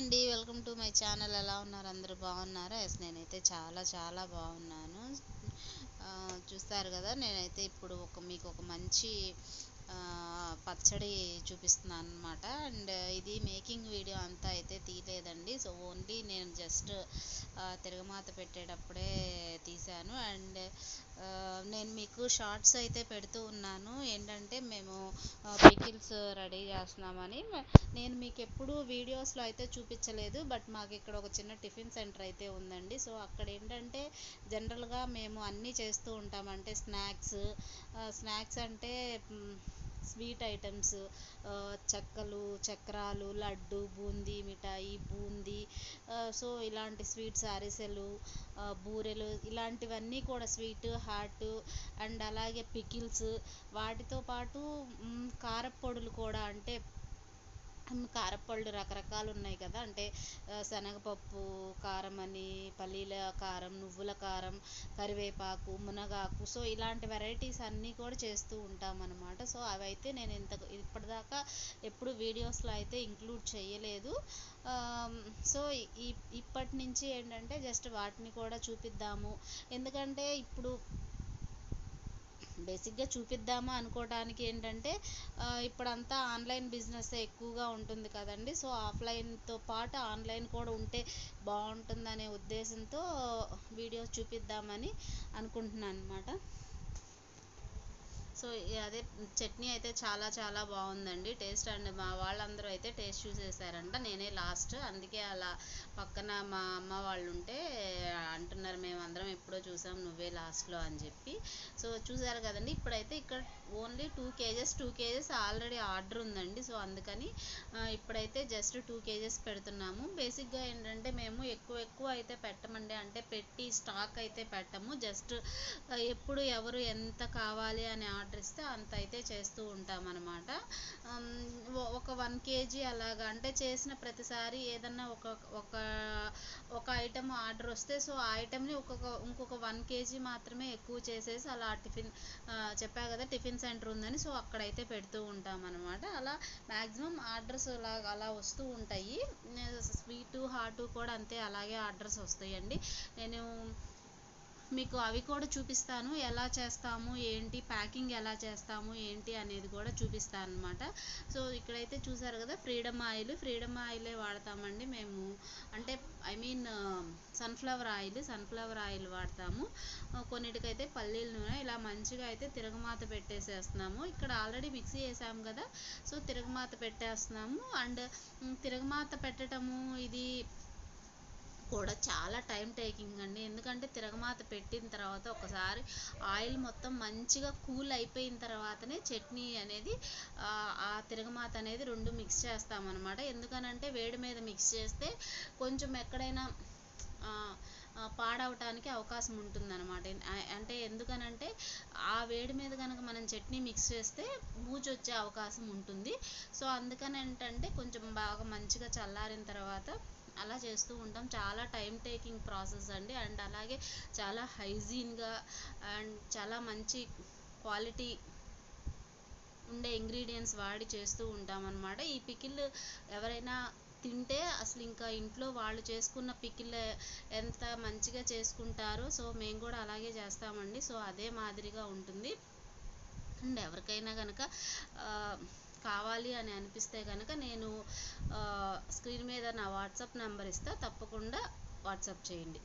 అండి welcome to my channel. ఎలా ఉన్నారు? అందరూ బాగున్నారా? ఎస్ నేనైతే చాలా చాలా బాగున్నాను. చూస్తారు కదా నేనైతే ఇప్పుడు ఒక మీకు ఒక మంచి పచ్చడి చూపిస్తున్నాను అనమాట అండ్ ఇది మేకింగ్ వీడియో అంతా అయితే తీయలేదండి. సో ఓన్లీ నేను జస్ట్ తిరగమాత పెట్టేటప్పుడే తీశాను. అండ్ నేను మీకు షార్ట్స్ అయితే పెడుతూ ఉన్నాను. ఏంటంటే మేము పికిల్స్ రెడీ చేస్తున్నామని. నేను మీకు ఎప్పుడు వీడియోస్లో అయితే చూపించలేదు. బట్ మాకు ఇక్కడ ఒక చిన్న టిఫిన్ సెంటర్ అయితే ఉందండి. సో అక్కడ ఏంటంటే జనరల్గా మేము అన్నీ చేస్తూ ఉంటామంటే స్నాక్స్ స్నాక్స్ అంటే స్వీట్ ఐటమ్స్ చెక్కలు చక్రాలు లడ్డు బూందీ మిఠాయి బూందీ సో ఇలాంటి స్వీట్స్ అరిసెలు బూరెలు ఇలాంటివన్నీ కూడా స్వీట్ హాట్ అండ్ అలాగే పికిల్స్ వాటితో పాటు కారపొడులు కారప్పొడులు కూడా అంటే కారప్పళ్ళు రకరకాలు ఉన్నాయి కదా. అంటే శనగపప్పు కారం అని పల్లీల కారం నువ్వుల కారం కరివేపాకు మునగాకు. సో ఇలాంటి వెరైటీస్ అన్నీ కూడా చేస్తూ ఉంటాం అనమాట సో అవైతే నేను ఇంత ఇప్పటిదాకా ఎప్పుడు వీడియోస్లో అయితే ఇంక్లూడ్ చేయలేదు. సో ఇప్పటి నుంచి ఏంటంటే జస్ట్ వాటిని కూడా చూపిద్దాము. ఎందుకంటే ఇప్పుడు బేసిక్గా చూపిద్దామా అనుకోవడానికి ఏంటంటే ఇప్పుడంతా ఆన్లైన్ బిజినెస్ ఎక్కువగా ఉంటుంది కదండి. సో ఆఫ్లైన్తో పాటు ఆన్లైన్ కూడా ఉంటే బాగుంటుందనే ఉద్దేశంతో వీడియోస్ చూపిద్దామని అనుకుంటున్నాను అనమాట సో అదే చట్నీ అయితే చాలా చాలా బాగుందండి. టేస్ట్ అండ్ మా వాళ్ళందరూ అయితే టేస్ట్ చూసేసారంట. నేనే లాస్ట్. అందుకే అలా పక్కన మా అమ్మ వాళ్ళు ఉంటే అంటున్నారు మేము అందరం ఎప్పుడో చూసాం నువ్వే లాస్ట్లో అని చెప్పి. సో చూసారు కదండి. ఇప్పుడైతే ఇక్కడ only two kgs two kgs already order ఉందండి. సో అందుకని ఇప్పుడైతే జస్ట్ టూ కేజెస్ పెడుతున్నాము. బేసిక్గా ఏంటంటే మేము ఎక్కువ ఎక్కువ అయితే పెట్టమండి. అంటే పెట్టి స్టాక్ అయితే పెట్టము. జస్ట్ ఎప్పుడు ఎవరు ఎంత కావాలి అని ఆర్డర్ ఇస్తే అంత అయితే చేస్తూ ఉంటాం అనమాట ఒక వన్ కేజీ అలాగా. అంటే చేసిన ప్రతిసారి ఏదన్నా ఒక ఒక ఐటమ్ ఆర్డర్ వస్తే సో ఆ ఐటమ్ని ఒక్కొక్క ఇంకొక వన్ కేజీ మాత్రమే ఎక్కువ చేసేసి అలా టిఫిన్ చెప్పాను చెప్పా కదా టిఫిన్ సెంటర్ ఉందని సో అక్కడైతే పెడుతూ ఉంటాం అనమాట అలా మ్యాక్సిమం ఆర్డర్స్ అలా అలా వస్తూ ఉంటాయి. స్వీటు హాట్ కూడా అంతే అలాగే ఆర్డర్స్ వస్తాయండి. నేను మీకు అవి కూడా చూపిస్తాను. ఎలా చేస్తాము? ఏంటి? ప్యాకింగ్ ఎలా చేస్తాము? ఏంటి? అనేది కూడా చూపిస్తాను అనమాట సో ఇక్కడైతే చూసారు కదా ఫ్రీడమ్ ఆయిల్. ఫ్రీడమ్ ఆయిలే వాడతామండి మేము. అంటే I mean sunflower oil sunflower oil వాడతాము. కొన్నిటికైతే పల్లీల నూనె. ఇలా మంచిగా అయితే తిరగమాత పెట్టేసేస్తున్నాము. ఇక్కడ ఆల్రెడీ మిక్సీ వేసాము కదా సో తిరగమాత పెట్టేస్తున్నాము. అండ్ తిరగమాత పెట్టడము ఇది కూడా చాలా టైం టేకింగ్ అండి. ఎందుకంటే తిరగమాత పెట్టిన తర్వాత ఒకసారి ఆయిల్ మొత్తం మంచిగా కూల్ అయిపోయిన తర్వాతనే చట్నీ అనేది ఆ, తిరగమాత అనేది రెండు మిక్స్ చేస్తామన్నమాట. ఎందుకనంటే వేడి మీద మిక్స్ చేస్తే కొంచెం ఎక్కడైనా పాడవటానికి అవకాశం ఉంటుందన్నమాట. అంటే ఎందుకనంటే ఆ వేడి మీద కనుక మనం చట్నీ మిక్స్ చేస్తే బూజు వచ్చే అవకాశం ఉంటుంది. సో అందుకని ఏంటంటే కొంచెం బాగా మంచిగా చల్లారిన తర్వాత అలా చేస్తూ ఉంటాం. చాలా టైం టేకింగ్ ప్రాసెస్ అండి. అండ్ అలాగే చాలా హైజీన్గా అండ్ చాలా మంచి క్వాలిటీ ఉండే ఇంగ్రీడియంట్స్ వాడి చేస్తూ ఉంటాం అన్నమాట. ఈ పికిల్ ఎవరైనా తింటే అసలు ఇంకా ఇంట్లో వాళ్ళు చేసుకున్న పికిల్ ఎంత మంచిగా చేసుకుంటారో సో మేము కూడా అలాగే చేస్తామండి. సో అదే మాదిరిగా ఉంటుంది. అండ్ ఎవరికైనా కనుక కావాలి అని అనిపిస్తే కనుక నేను స్క్రీన్ మీద నా వాట్సాప్ నెంబర్ ఇస్తా తప్పకుండా వాట్సాప్ చేయండి.